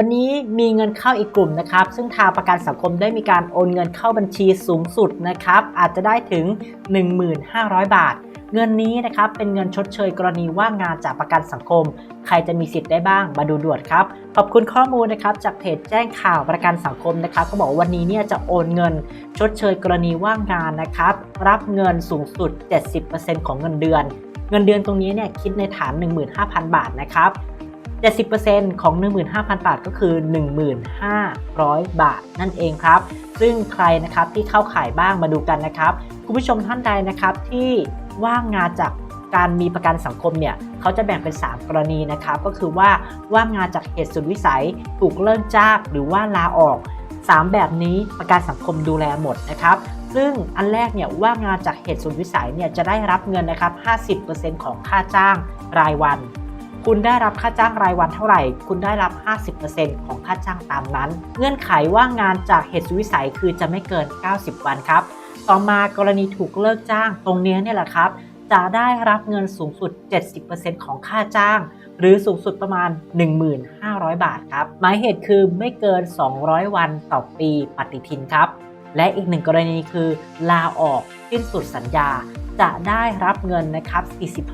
วันนี้มีเงินเข้าอีกกลุ่มนะครับ ซึ่งทางประกันสังคมได้มีการโอนเงินเข้าบัญชีสูงสุดนะครับ อาจจะได้ถึง 1,500 บาท เงินนี้นะครับเป็นเงินชดเชยกรณีว่างงานจากประกันสังคม ใครจะมีสิทธิ์ได้บ้างมาดูด่วนครับ ขอบคุณข้อมูลนะครับจากเพจแจ้งข่าวประกันสังคมนะครับก็บอกวันนี้เนี่ยจะโอนเงิน ชดเชยกรณีว่างงานนะครับ รับเงินสูงสุด 70%ของเงินเดือน เงินเดือนตรงนี้เนี่ยคิดในฐาน 15,000 บาทนะครับ 70%ของ 15,000 บาทก็คือ 1,500 บาทนั่นเองครับ ซึ่งใครนะครับที่เข้าข่ายบ้างมาดูกันนะครับ คุณผู้ชมท่านใดนะครับที่ว่างงานจากการมีประกันสังคมเนี่ยเขาจะแบ่งเป็น 3 กรณีนะครับ ก็คือว่าว่างงานจากเหตุสุดวิสัย ถูกเลิกจ้างหรือว่าลาออก 3 แบบนี้ประกันสังคมดูแลหมดนะครับซึ่งอันแรกเนี่ยว่างงานจากเหตุสุดวิสัยเนี่ยจะได้รับเงินนะครับ 50%ของค่าจ้างรายวัน คุณได้รับค่าจ้างรายวันเท่าไหร่ คุณได้รับ 50%ของค่าจ้างตามนั้น เงื่อนไขว่างงานจากเหตุสุวิสัยคือจะไม่เกิน 90 วันครับ ต่อมากรณีถูกเลิกจ้างตรงนี้เนี่ยแหละครับจะได้รับเงินสูงสุด 70%ของค่าจ้าง หรือสูงสุดประมาณ 1,500 บาทครับ หมายเหตุคือไม่เกิน 200 วันต่อปีปฏิทินครับ และอีกหนึ่งกรณีคือลาออกสิ้นสุดสัญญา จะได้รับเงินนะครับ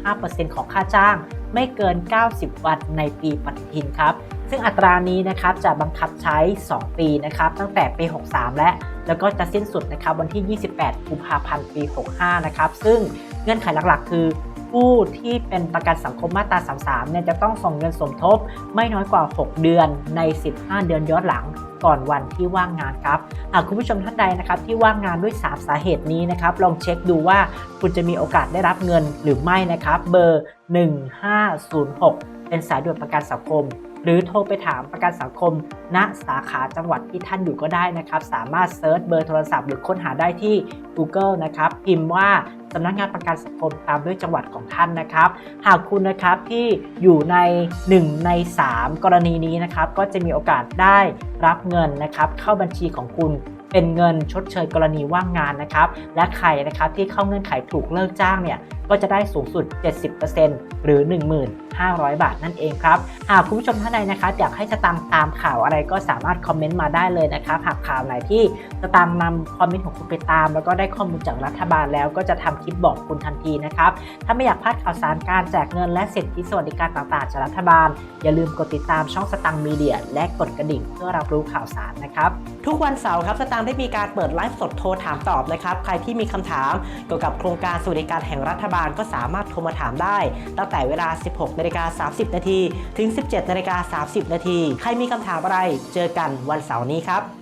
45%ของค่าจ้าง ไม่เกิน 90 วันในปีปฏิทินครับ ซึ่งอัตรานี้นะครับจะบังคับใช้ 2 ปีนะครับตั้งแต่ปี 63 และ แล้วก็จะสิ้นสุดนะครับวันที่ 28 กุมภาพันธ์ปี 65 นะครับ ซึ่งเงื่อนไขหลักๆ คือผู้ที่เป็นประกันสังคมมาตรา 33 เนี่ยจะต้องส่งเงินสมทบไม่น้อยกว่า 6 เดือนใน 15 เดือนย้อนหลัง ก่อนวันที่ว่างงานครับหากคุณผู้ชมท่านใดนะครับที่ว่างงานด้วย3สาเหตุนี้นะครับลองเช็คดูว่าคุณจะมีโอกาสได้รับเงินหรือไม่นะครับ เบอร์ 1506 เป็นสายด่วนประกันสังคม หรือโทรไปถามประกันสังคม ณสาขาจังหวัดที่ท่านอยู่ก็ได้นะครับ สามารถเซิร์ชเบอร์โทรศัพท์หรือค้นหาได้ที่ Google นะครับ พิมพ์ว่าสำนักงานประกันสังคมตามด้วยจังหวัดของท่านนะครับ หากคุณนะครับที่อยู่ใน 1 ใน 3 กรณีนี้นะครับ ก็จะมีโอกาสได้รับเงินนะครับ เข้าบัญชีของคุณเป็นเงินชดเชยกรณีว่างงานนะครับ และใครนะครับที่เข้าเงื่อนไขถูกเลิกจ้างเนี่ยก็จะได้สูงสุด 70%หรือ 1,500 บาทนั่นเองครับ หากคุณผู้ชมท่านใดนะครับอยากให้สตางค์ตามข่าวอะไรก็สามารถคอมเมนต์มาได้เลยนะครับ หากข่าวไหนที่สตางค์นำคอมเมนต์ของคุณไปตาม แล้วก็ได้ข้อมูลจากรัฐบาลแล้วก็จะทำคลิปบอกคุณทันทีนะครับ ถ้าไม่อยากพลาดข่าวสารการแจกเงินและสิทธิสวัสดิการต่างๆจากรัฐบาล อย่าลืมกดติดตามช่องสตังค์มีเดีย และกดกระดิ่งเพื่อรับรู้ข่าวสารนะครับ ทุกวันเสาร์ครับสตางค์ได้มีการเปิดไลฟ์สดโทรถามตอบนะครับ ใครที่มีคำถามเกี่ยวกับโครงการสวัสดิการแห่งรัฐบาลบาลก็สามารถโทรมาถามได้ ตั้งแต่เวลา 16นาฬิกา30นาทีถึง 17นาฬิกา30นาทีใครมีคำถามอะไร เจอกันวันเสาร์นี้ครับ